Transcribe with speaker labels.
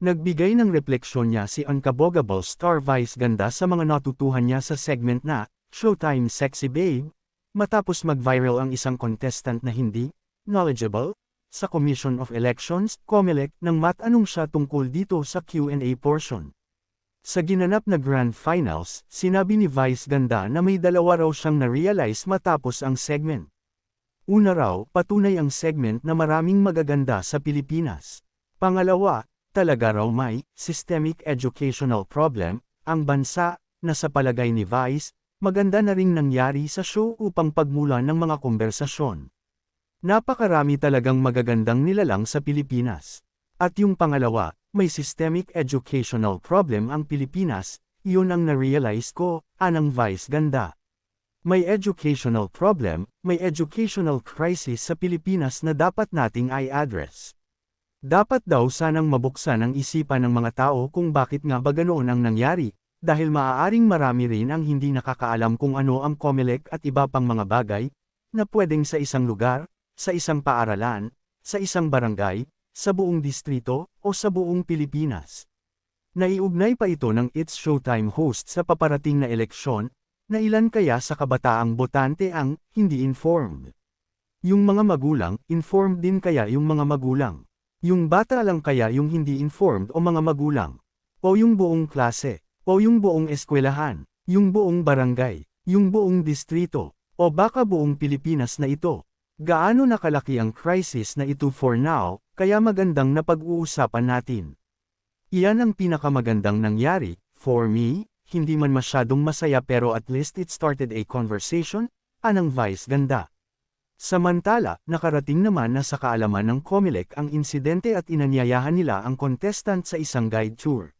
Speaker 1: Nagbigay ng refleksyon niya si Unkabogable Star Vice ganda sa mga natutuhan niya sa segment na, Showtime Sexy Babe, matapos mag-viral ang isang contestant na hindi, knowledgeable, sa Commission of Elections, COMELEC, nang matanong siya tungkol dito sa Q&A portion. Sa ginanap na Grand Finals, sinabi ni Vice Ganda na may dalawa raw siyang na-realize matapos ang segment. Una raw, patunay ang segment na maraming magaganda sa Pilipinas. Pangalawa, talaga raw may systemic educational problem ang bansa na sa palagay ni Vice, maganda na ring nangyari sa show upang pagmula ng mga konversasyon. Napakarami talagang magagandang nilalang sa Pilipinas. At yung pangalawa, may systemic educational problem ang Pilipinas, iyon ang na-realize ko, anang Vice Ganda. May educational problem, may educational crisis sa Pilipinas na dapat nating i-address. Dapat daw sanang mabuksan ang isipan ng mga tao kung bakit nga ba ganoon ang nangyari, dahil maaaring marami rin ang hindi nakakaalam kung ano ang COMELEC at iba pang mga bagay, na pwedeng sa isang lugar, sa isang paaralan, sa isang barangay, sa buong distrito, o sa buong Pilipinas. Naiugnay pa ito ng It's Showtime host sa paparating na eleksyon, na ilan kaya sa kabataang botante ang hindi informed. Yung mga magulang, informed din kaya yung mga magulang. Yung bata lang kaya yung hindi informed o mga magulang. O yung buong klase, o yung buong eskwelahan, yung buong barangay, yung buong distrito, o baka buong Pilipinas na ito. Gaano nakalaki ang crisis na ito for now, kaya magandang na pag-uusapan natin. Iyan ang pinakamagandang nangyari, for me, hindi man masyadong masaya pero at least it started a conversation, anang vice ganda. Samantala, nakarating naman na sa kaalaman ng COMELEC ang insidente at inanyayahan nila ang contestant sa isang guide tour.